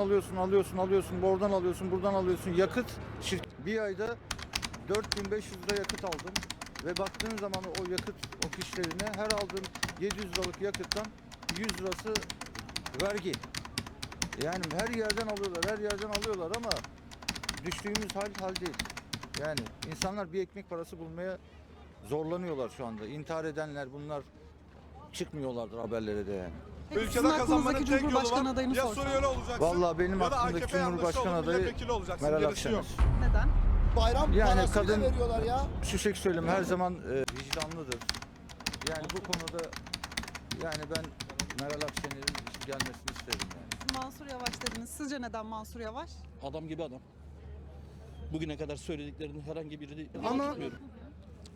alıyorsun, alıyorsun, alıyorsun, oradan alıyorsun, buradan alıyorsun. Yakıt şirk- bir ayda 4500 lira yakıt aldım ve baktığın zaman o yakıt o fişlerine her aldığım 700 liralık yakıttan 100 lirası vergi. Yani her yerden alıyorlar, her yerden alıyorlar ama düştüğümüz hal hal değil. Yani insanlar bir ekmek parası bulmaya zorlanıyorlar şu anda. İntihar edenler bunlar çıkmıyorlardır haberlere de yani. Peki Ülkede sizin kazanmanın aklınızdaki tek yolu Cumhurbaşkanı var. adayını Ya sorsam. Suriyeli olacaksın. Vallahi benim ya da aklımdaki AKP Cumhurbaşkanı adayı milletvekili olacaksın. Meral Gerisi yok. Akşener. Neden? Bayram Yani parası kadın- veriyorlar ya. Şu şekilde söyleyeyim her zaman e, vicdanlıdır. Yani bu konuda yani ben Meral Akşener'in gelmesini isterim yani. Mansur Yavaş dediniz. Sizce neden Mansur Yavaş? Adam gibi adam. Bugüne kadar söylediklerinin herhangi biri Ama- tutmuyorum.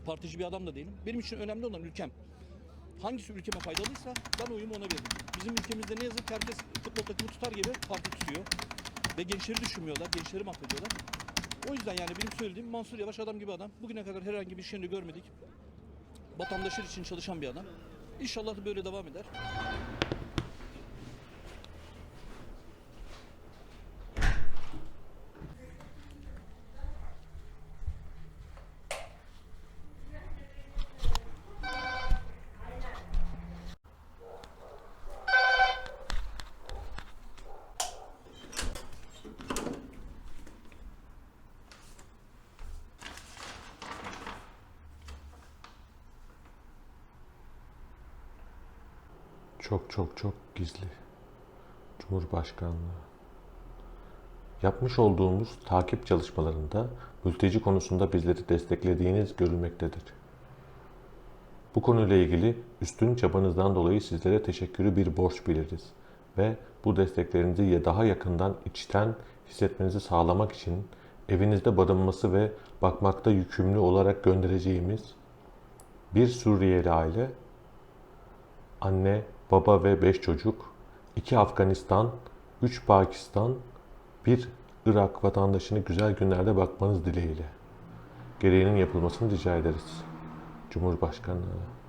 Partici bir adam da değilim. Benim için önemli olan ülkem. Hangisi ülkeme faydalıysa ben oyumu ona veririm. Bizim ülkemizde ne yazık ki herkes futbol takımı tutar gibi parti tutuyor. Ve gençleri düşünmüyorlar, gençleri mahvediyorlar. O yüzden yani benim söylediğim Mansur Yavaş adam gibi adam. Bugüne kadar herhangi bir şeyini görmedik. Vatandaşlar için çalışan bir adam. İnşallah böyle devam eder. Çok çok çok gizli. Cumhurbaşkanlığı. Yapmış olduğumuz takip çalışmalarında mülteci konusunda bizleri desteklediğiniz görülmektedir. Bu konuyla ilgili üstün çabanızdan dolayı sizlere teşekkürü bir borç biliriz ve bu desteklerinizi daha yakından içten hissetmenizi sağlamak için evinizde barınması ve bakmakta yükümlü olarak göndereceğimiz bir Suriyeli aile anne, baba ve 5 çocuk, 2 Afganistan, 3 Pakistan, 1 Irak vatandaşını güzel günlerde bakmanız dileğiyle. Gereğinin yapılmasını rica ederiz. Cumhurbaşkanlığı.